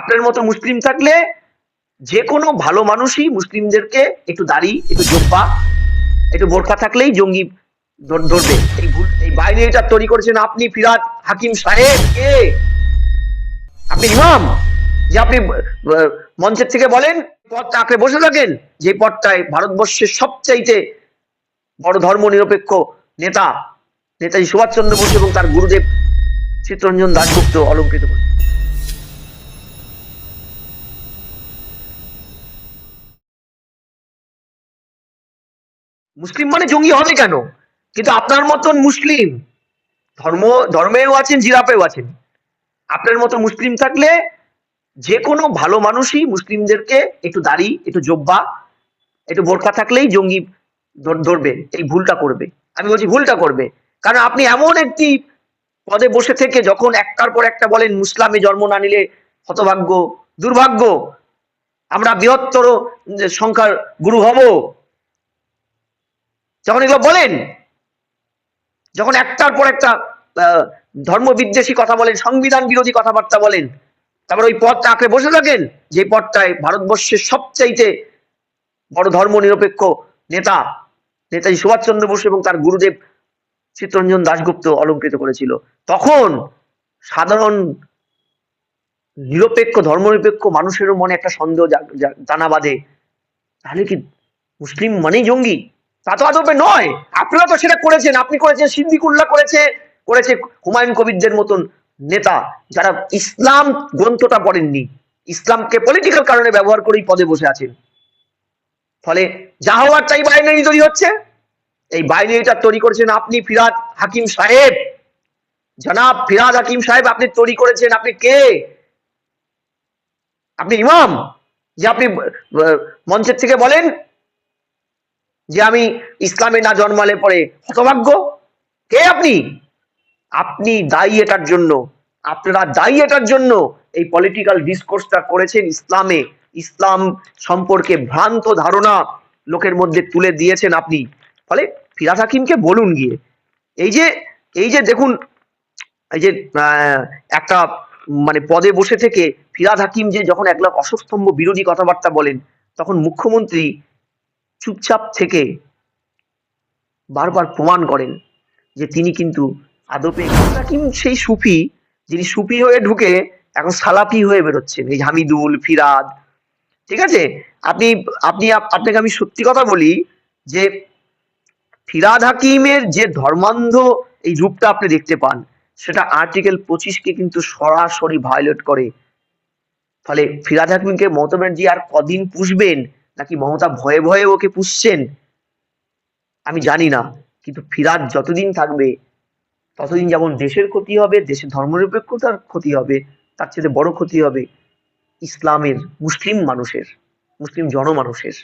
আপনার মতো মুসলিম থাকলে যে কোনো ভালো মানুষই মুসলিমদেরকে একটু দাড়ি, একটু জব্বা, একটু বোরকা থাকলেই জঙ্গি ধরবে। এই ভুল, এই বাইনারিটা তৈরি করেছেন আপনি, ফিরাদ হাকিম সাহেব। কে? আপনি ইমাম? যে আপনি মঞ্চের থেকে বলেন পথটা আঁকড়ে বসে থাকেন, যে পথটায় ভারতবর্ষের সবচাইতে বড় ধর্ম নিরপেক্ষ নেতা, নেতাজি সুভাষচন্দ্র বসু এবং তার গুরুদেব চিত্তরঞ্জন দাশগুপ্ত অলঙ্কৃত করেন মুসলিম মানে জঙ্গি হবে কেন? কিন্তু আপনার মতন মুসলিম, ধর্ম, ধর্মেও আছেন জিরাপেও আছেন। আপনার মতো মুসলিম থাকলে যে কোনো ভালো মানুষই মুসলিমদেরকে একটু দাড়ি, একটু জব্বা, একটু বোরখা থাকলেই জঙ্গি ধর- ধরবে, এই ভুলটা করবে। আমি বলছি ভুলটা করবে। কারণ আপনি এমন একটি পদে বসে থেকে যখন একটার পর একটা বলেন, মুসলামে জন্ম না নিলে হতভাগ্য, দুর্ভাগ্য, আমরা বৃহত্তর সংখ্যার গুরু হব। যখন এগুলো বলেন, যখন একটার পর একটা ধর্ম বিদ্বেষী কথা বলেন, সংবিধান বিরোধী কথাবার্তা বলেন, তারপর ওই পথটা আঁকড়ে বসে থাকেন, যে পথটায় ভারতবর্ষের সবচাইতে বড় ধর্ম নিরপেক্ষ নেতা, নেতাজি সুভাষচন্দ্র বসু এবং তার গুরুদেব চিত্তরঞ্জন দাশগুপ্ত অলঙ্কৃত করেছিল। তখন সাধারণ নিরপেক্ষ, ধর্মনিরপেক্ষ মানুষেরও মনে একটা সন্দেহ দানা বাঁধে। তাহলে কি মুসলিম মানেই জঙ্গি? তা তো আদপে নয়। আপনারা তো সেটা করেছেন, আপনি করেছেন, সিদ্দিকুল্লাহ করেছে করেছে হুমায়ুন কবিরদের মতন নেতা, যারা ইসলাম গ্রন্থটা পড়েননি। ইসলামকে পলিটিক্যাল কারণে ব্যবহার করেই পদে বসে আছেন। ফলে যা হওয়ার তাই বাইনারি তৈরি হচ্ছে। এই বাইনারিটা তৈরি করেছেন আপনি ফিরাদ হাকিম সাহেব। জনাব ফিরাদ হাকিম সাহেব, আপনি তৈরি করেছেন আপনি কে? আপনি ইমাম। যে আপনি মঞ্চের থেকে বলেন যে আমি ইসলামে না জন্মালে পরে হতভাগ্য? কে আপনি? আপনি দায়ী এটার জন্য। আপনারা দায়ী এটার জন্য এই পলিটিক্যাল ডিসকোর্সটা করেছেন ইসলামে। ইসলাম সম্পর্কে ভ্রান্ত ধারণা লোকের মধ্যে তুলে দিয়েছেন আপনি। ফলে ফিরাজ হাকিমকে বলুন গিয়ে। এই যে এই যে দেখুন, এই যে একটা মানে পদে বসে থেকে ফিরাদ হাকিম যে যখন এক লাখ অসস্তম্ভ বিরোধী কথাবার্তা বলেন, তখন মুখ্যমন্ত্রী চুপচাপ থেকে বারবার প্রমাণ করেন যে তিনি কিন্তু আদপে হাকিম সেই সুফি যিনি সুফি হয়ে ঢুকে এখন সালাফি হয়ে বেরোচ্ছেন। এই হামিদুল, ফিরাদ, ঠিক আছে? আপনি আপনি, আপনাকে আমি সত্যি কথা বলি যে ফিরাদ হাকিমের যে ধর্মান্ধ এই রূপটা আপনি দেখতে পান, সেটা আর্টিকেল পঁচিশকে কিন্তু সরাসরি ভায়োলেট করে। ফলে ফিরাদ হাকিমকে মমতা ব্যানার্জি আর কদিন পুষবেন নাকি মমতা ভয়ে ভয়ে ওকে পুষছেন? আমি জানি না, কিন্তু ফিরাদ যতদিন থাকবে, ততদিন যেমন দেশের ক্ষতি হবে, দেশের ধর্মনিরপেক্ষতার ক্ষতি হবে, তার চেয়ে বড় ক্ষতি হবে ইসলামের মুসলিম মানুষের, মুসলিম জনমানুষের।